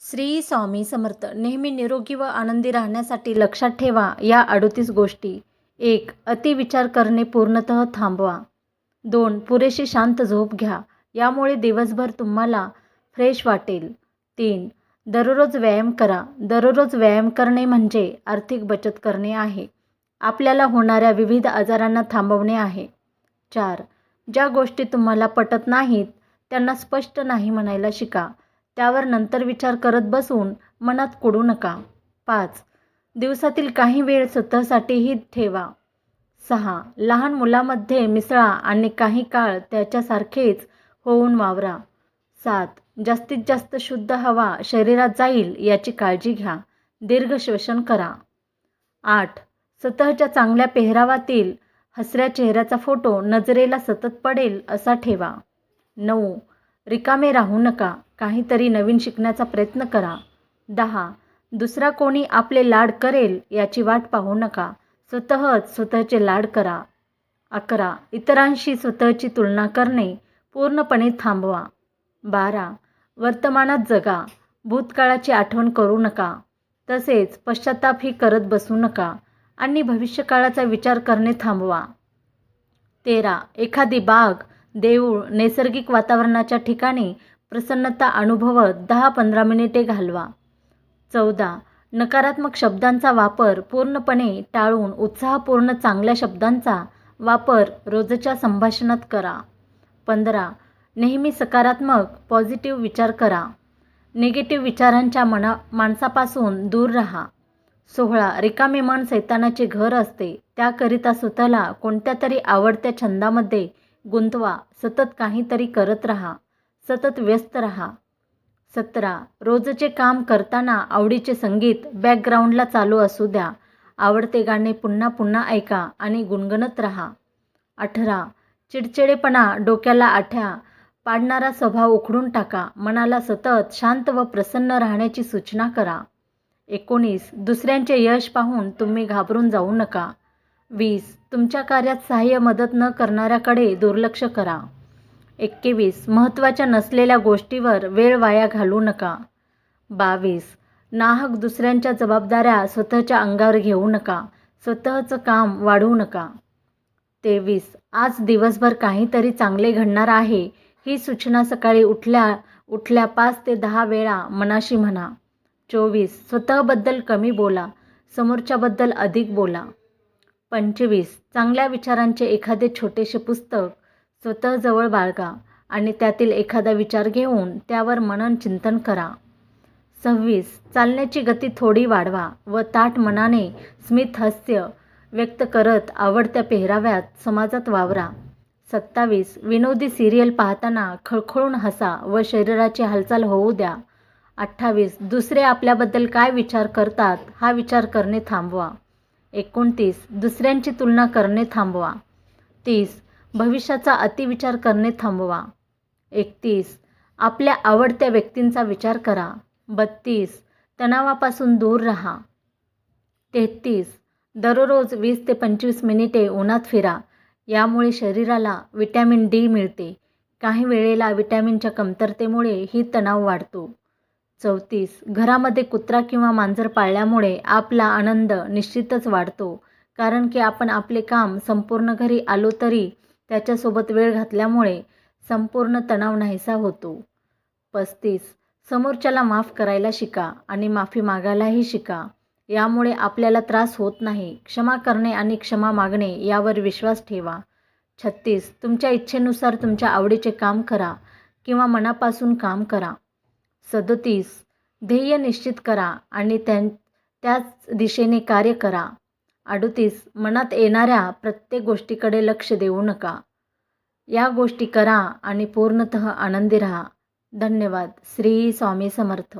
श्री स्वामी समर्थ. नेहमी निरोगी व आनंदी राहण्यासाठी लक्षात ठेवा या अडोतीस गोष्टी. एक अतिविचार करणे पूर्णतः थांबवा. दोन पुरेशी शांत झोप घ्या. यामुळे दिवसभर तुम्हाला फ्रेश वाटेल. तीन दररोज व्यायाम करा. दररोज व्यायाम करणे म्हणजे आर्थिक बचत करणे आहे. आपल्याला होणाऱ्या विविध आजारांना थांबवणे आहे. चार ज्या गोष्टी तुम्हाला पटत नाहीत त्यांना स्पष्ट नाही म्हणायला शिका. त्यावर नंतर विचार करत बसून मनात कोडू नका. पाच. दिवसातील काही वेळ स्वतःसाठीही ठेवा. सहा. लहान मुलामध्ये मिसळा आणि काही काळ त्याच्यासारखेच होऊन वावरा. सात. जास्तीत जास्त शुद्ध हवा शरीरात जाईल याची काळजी घ्या. दीर्घ श्वसन करा. आठ. स्वतःच्या चांगल्या पेहरावातील हसऱ्या चेहऱ्याचा फोटो नजरेला सतत पडेल असा ठेवा. नऊ. रिकामे राहू नका. काहीतरी नवीन शिकण्याचा प्रयत्न करा. दहा. दुसरा कोणी आपले लाड करेल याची वाट पाहू नका. स्वतःच स्वतःचे लाड करा. अकरा. इतरांशी स्वतःची तुलना करणे. पूर्णपणे थांबवा. बारा. वर्तमानात जगा. भूतकाळाची आठवण करू नका. तसेच पश्चातापही करत बसू नका आणि भविष्यकाळाचा विचार करणे थांबवा. तेरा. एखादी बाग देऊळ नैसर्गिक वातावरणाच्या ठिकाणी प्रसन्नता अनुभवत दहा पंधरा मिनिटे घालवा. चौदा. नकारात्मक शब्दांचा वापर पूर्णपणे टाळून उत्साहपूर्ण चांगल्या शब्दांचा वापर रोजच्या संभाषणात करा. पंधरा. नेहमी सकारात्मक पॉझिटिव्ह विचार करा. निगेटिव्ह विचारांच्या मना माणसापासून दूर राहा. सोहळा रिकामे मन सैतानाचे घर असते त्याकरिता स्वतःला कोणत्या तरी आवडत्या छंदामध्ये गुंतवा. सतत काहीतरी करत राहा. सतत व्यस्त राहा. सतरा. रोजचे काम करताना आवडीचे संगीत बॅकग्राऊंडला चालू असू द्या. आवडते गाणे पुन्हा पुन्हा ऐका आणि गुणगणत राहा. अठरा. चिडचिडेपणा डोक्याला आठ्या. पाडणारा स्वभाव उखडून टाका. मनाला सतत शांत व प्रसन्न राहण्याची सूचना करा. एकोणीस. दुसऱ्यांचे यश पाहून तुम्ही घाबरून जाऊ नका. वीस. तुमच्या कार्यात सहाय्य मदत न करणाऱ्याकडे दुर्लक्ष करा. एकवीस. महत्त्वाच्या नसलेल्या गोष्टीवर वेळ वाया घालू नका. बावीस. नाहक दुसऱ्यांच्या जबाबदाऱ्या स्वतःच्या अंगावर घेऊ नका. स्वतःचं काम वाढवू नका. तेवीस. आज दिवसभर काहीतरी चांगले घडणार आहे ही सूचना सकाळी उठल्या उठल्या पाच ते दहा वेळा मनाशी म्हणा. चोवीस. स्वतःबद्दल कमी बोला. समोरच्याबद्दल अधिक बोला. पंचवीस. चांगल्या विचारांचे एखादे छोटेसे पुस्तक स्वतःजवळ बाळगा आणि त्यातील एखादा विचार घेऊन त्यावर मनन चिंतन करा. सव्वीस. चालण्याची गती थोडी वाढवा व ताट मनाने स्मित हास्य व्यक्त करत आवडत्या पेहराव्यात समाजात वावरा. सत्तावीस. विनोदी सिरियल पाहताना खळखळून हसा व शरीराची हालचाल होऊ द्या. अठ्ठावीस. दुसरे आपल्याबद्दल काय विचार करतात हा विचार करणे थांबवा. एकोणतीस. दुसऱ्यांची तुलना करणे थांबवा. तीस. भविष्याचा अतिविचार करणे थांबवा. एकतीस. आपल्या आवडत्या व्यक्तींचा विचार करा. बत्तीस. तणावापासून दूर राहा. तेहतीस. दररोज वीस ते पंचवीस मिनिटे उन्हात फिरा. यामुळे शरीराला विटॅमिन डी मिळते. काही वेळेला विटॅमिनच्या कमतरतेमुळे ही तणाव वाढतो. चौतीस. घरामध्ये कुत्रा किंवा मांजर पाळल्यामुळे आपला आनंद निश्चितच वाढतो. कारण की आपण आपले काम संपूर्ण घरी आलो तरी त्याच्यासोबत वेळ घातल्यामुळे संपूर्ण तणाव नाहीसा होतो. पस्तीस. समोरच्याला माफ करायला शिका आणि माफी मागायलाही शिका. यामुळे आपल्याला त्रास होत नाही. क्षमा करणे आणि क्षमा मागणे यावर विश्वास ठेवा. छत्तीस. तुमच्या इच्छेनुसार तुमच्या आवडीचे काम करा किंवा मनापासून काम करा. सदतीस. ध्येय निश्चित करा आणि त्यां त्याच दिशेने कार्य करा. अडतीस. मनात येणाऱ्या प्रत्येक गोष्टीकडे लक्ष देऊ नका. या गोष्टी करा आणि पूर्णतः आनंदी राहा. धन्यवाद. श्री स्वामी समर्थ.